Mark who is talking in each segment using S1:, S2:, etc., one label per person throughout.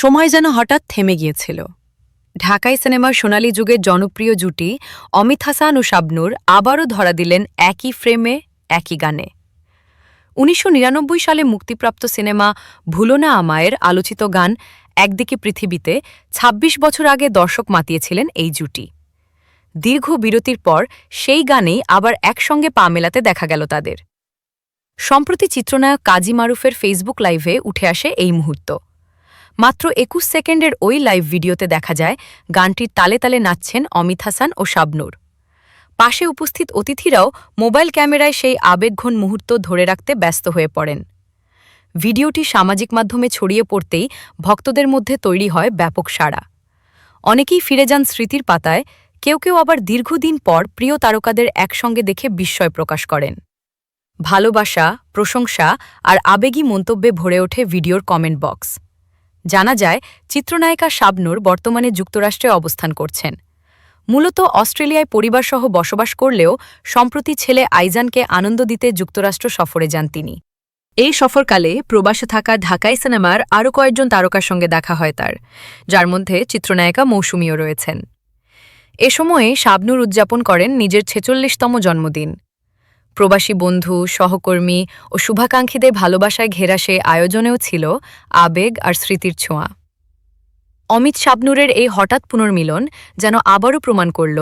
S1: সময় যেন হঠাৎ থেমে গিয়েছিল। ঢাকাই সিনেমার সোনালী যুগের জনপ্রিয় জুটি অমিত হাসান ও শাবনুর আবারও ধরা দিলেন একই ফ্রেমে, একই গানে। উনিশশো নিরানব্বই সালে মুক্তিপ্রাপ্ত সিনেমা ভুলো না আমায়ের আলোচিত গান একদিকে পৃথিবীতে ২৬ বছর আগে দর্শক মাতিয়েছিলেন এই জুটি। দীর্ঘ বিরতির পর সেই গানেই আবার একসঙ্গে পা মেলাতে দেখা গেল তাদের। সম্প্রতি চিত্রনায়ক কাজী মারুফের ফেসবুক লাইভে উঠে আসে এই মুহূর্ত। মাত্র একুশ সেকেন্ডের ওই লাইভ ভিডিওতে দেখা যায়, গানটির তালে তালে নাচছেন অমিত হাসান ও শাবনুর। পাশে উপস্থিত অতিথিরাও মোবাইল ক্যামেরায় সেই আবেগঘন মুহূর্ত ধরে রাখতে ব্যস্ত হয়ে পড়েন। ভিডিওটি সামাজিক মাধ্যমে ছড়িয়ে পড়তেই ভক্তদের মধ্যে তৈরি হয় ব্যাপক সাড়া। অনেকেই ফিরে যান স্মৃতির পাতায়, কেউ কেউ আবার দীর্ঘদিন পর প্রিয় তারকাদের একসঙ্গে দেখে বিস্ময় প্রকাশ করেন। ভালোবাসা, প্রশংসা আর আবেগী মন্তব্যে ভরে ওঠে ভিডিওর কমেন্ট বক্স জানা যায়, চিত্রনায়িকা শাবনুর বর্তমানে যুক্তরাষ্ট্রে অবস্থান করছেন। মূলত অস্ট্রেলিয়ায় পরিবারসহ বসবাস করলেও সম্প্রতি ছেলে আইজানকে আনন্দ দিতে যুক্তরাষ্ট্র সফরে যান তিনি। এই সফরকালে প্রবাসে থাকা ঢাকাই সিনেমার আরও কয়েকজন তারকার সঙ্গে দেখা হয় তার, যার মধ্যে চিত্রনায়িকা মৌসুমীও রয়েছেন। এ সময়ে শাবনুর উদযাপন করেন নিজের ছেচল্লিশতম জন্মদিন। প্রবাসী বন্ধু, সহকর্মী ও শুভাকাঙ্ক্ষীদের ভালোবাসায় ঘেরা সে আয়োজনেও ছিল আবেগ আর স্মৃতির ছোঁয়া। অমিত শাবনুরের এই হঠাৎ পুনর্মিলন যেন আবারও প্রমাণ করল,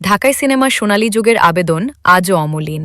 S1: ঢাকায় সিনেমার সোনালী যুগের আবেদন আজও অমলিন।